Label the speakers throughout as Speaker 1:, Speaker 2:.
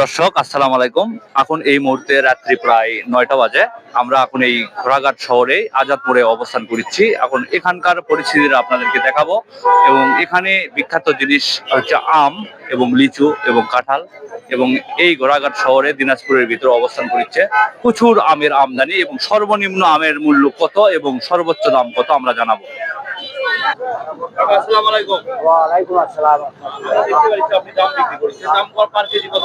Speaker 1: দর্শক, আসসালামু আলাইকুম। এখন এই মুহূর্তে রাত্রি প্রায় নয়টা বাজে। আমরা এখন এই ঘোড়াঘাট শহরে আজাদপুরে অবস্থান করছি। এখন এখানকার পরিস্থিতিটা আপনাদেরকে দেখাবো। এবং এখানে বিখ্যাত জিনিস হচ্ছে আম এবং লিচু এবং কাঁঠাল এবং এই ঘোড়াঘাট শহরে দিনাজপুরের ভিতরে অবস্থান করছে। প্রচুর আমের আমদানি এবং সর্বনিম্ন আমের মূল্য কত এবং সর্বোচ্চ দাম কত আমরা জানাব। আসসালামু আলাইকুম।
Speaker 2: ওয়ালাইকুম আসসালাম।
Speaker 1: দেখতে পাচ্ছি আপনি দাম বিক্রি করছেন। দাম পার কেজি কত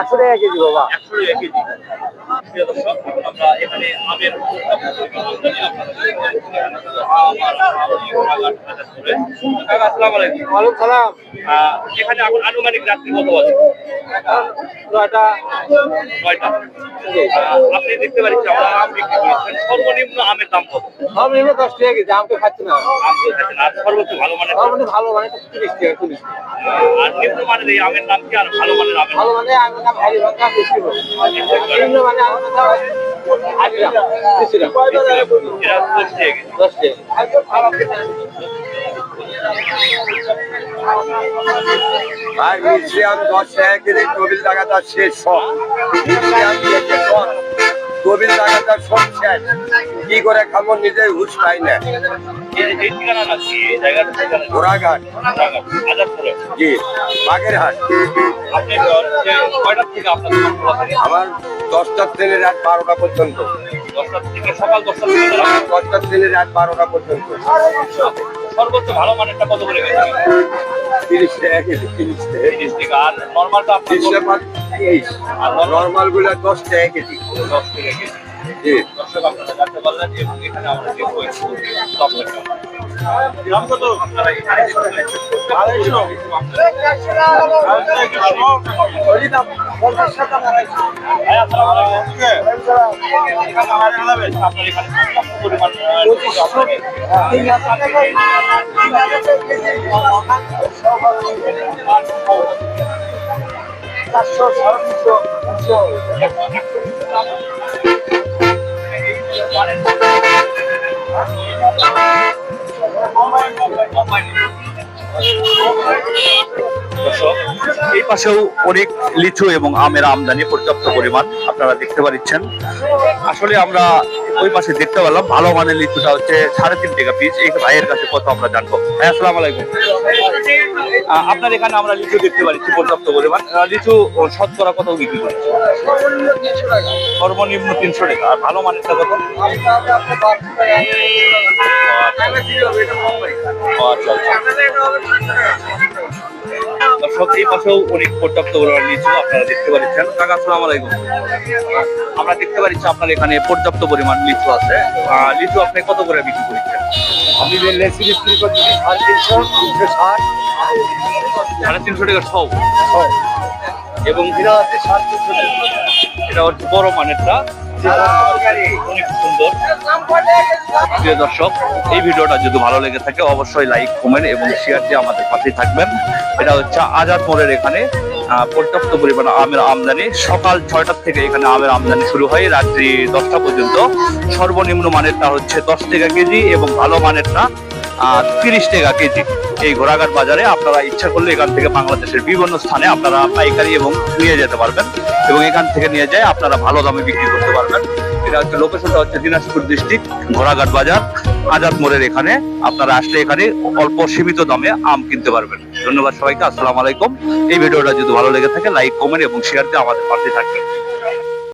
Speaker 2: একশো টাকা কেজি বাবা।
Speaker 1: একশো টাকা কেজি। প্রিয় দর্শক, আমরা এখানে আমের এখানে আনুমানিক রাত্রি কত বাজে?
Speaker 2: নয়টা।
Speaker 1: নয়টা। আপনি দেখতে পাচ্ছি আমরা আম বিক্রি করেছেন সর্বনিম্ন আমের দাম কত?
Speaker 2: সব নিবে দশ টাকা কেজি আমাকে খাচ্ছি না।
Speaker 1: আম তো খাচ্ছেন, আর সর্বোচ্চ ভালো
Speaker 2: আমার মানে ভালো মানে তিরিশ টাকা চল্লিশ
Speaker 1: আর নিম্ন মানের এই আমের নাম কি আর ভালো মানের আমের
Speaker 2: ভালো মানে আমি নাম হারি ভাঙা বেশি নিম্ন মানে আমার
Speaker 1: টাকা
Speaker 2: দশ টাকা
Speaker 3: আর মিউজিয়াম দশ টাকা কেজি টেবিল টাকাটা শেষ সব। মিউজিয়াম দিয়েছে দশ। টেবিল টাকাটা সব শেষ। কি করে খাব নিজেই হুশ পাই না। ঘোড়াঘাট। জি বাগেরহাট। আমার দশটার থেকে রাত বারোটা পর্যন্ত।
Speaker 1: দশটার থেকে সকাল থেকে রাত
Speaker 3: বারোটা পর্যন্ত।
Speaker 1: সর্বোচ্চ ভালো মানেরটা কত করে
Speaker 3: তিরিশ টাকা তিরিশ টাকা
Speaker 1: তিরিশ টাকা আর নর্মালটা আপনার
Speaker 3: আর নর্মালগুলো দশ টাকা কেজি
Speaker 1: দশ টাকা কেজি দর্শক আপনারা জানতে পারলেন এবং এখানে আমরা দেখব একটু দাম কত? আপনারা এখানে দেখতে পাচ্ছেন। ভাই, আসসালামু আলাইকুম। এই পাশেও অনেক লিচু এবং আমের আমদানি পর্যাপ্ত পরিমাণ আপনারা দেখতে পাচ্ছেন। আসলে আমরা ওই পাশে দেখতে পেলাম, ভালো মানের লিচুটা হচ্ছে সাড়ে তিন টাকা পিস এই ভাইয়ের কাছে কত আমরা জানব? হ্যাঁ আসসালাম আলাইকুম। আপনার এখানে আমরা লিচু দেখতে পাচ্ছি পর্যাপ্ত পরিমাণ। লিচু শতকরা কত বিক্রি করছে সর্বনিম্ন তিনশো টাকা। আর ভালো মানেরটা কত? আচ্ছা দর্শক এই পাশেও অনেক পর্যাপ্ত পরিমাণ লিচু আপনারা দেখতে পাচ্ছেন। কাকা আসসালামু আলাইকুম। আমরা দেখতে পাচ্ছি আপনার এখানে পর্যাপ্ত পরিমাণ লিচু আছে। লিচু আপনি কত করে বিক্রি করছেন?
Speaker 2: আমি লেসি বিক্রি করছি সাড়ে তিনশো তিনশো ষাট।
Speaker 1: সাড়ে তিনশো টাকা সব এবং
Speaker 2: এটা হচ্ছে সাড়ে তিনশো টাকা।
Speaker 1: এটা হচ্ছে বড় মানেরটা। প্রিয় দর্শক, এই ভিডিওটা যদি ভালো লেগে থাকে, অবশ্যই লাইক কমেন্ট এবং শেয়ার দিয়ে আমাদের পাশেই থাকবেন। এটা হচ্ছে আজাদ মোড়ের এখানে পর্যাপ্ত পরিমাণে আমের আমদানি। সকাল ছয়টার থেকে এখানে আমের আমদানি শুরু হয়, রাত্রি দশটা পর্যন্ত। সর্বনিম্ন মানেরটা হচ্ছে দশ টাকা কেজি এবং ভালো মানেরটা তিরিশ টাকা কেজি। এই ঘোড়াঘাট বাজারে আপনারা ইচ্ছা করলে এখান থেকে বাংলাদেশের বিভিন্ন স্থানে আপনারা পাইকারি এবং নিয়ে যেতে পারবেন। এবং এখান থেকে নিয়ে যায়, আপনারা ভালো দামে বিক্রি করতে পারবেন। এটা হচ্ছে লোকেশনটা হচ্ছে দিনাজপুর ডিস্ট্রিক্ট ঘোড়াঘাট বাজার, আজাদ মোড়ের এখানে। আপনারা আসলে এখানে অল্প সীমিত দামে আম কিনতে পারবেন। ধন্যবাদ সবাইকে, আসসালামু আলাইকুম। এই ভিডিওটা যদি ভালো লেগে থাকে লাইক কমেন্ট এবং শেয়ার দিয়ে আমাদের পাশে থাকবেন।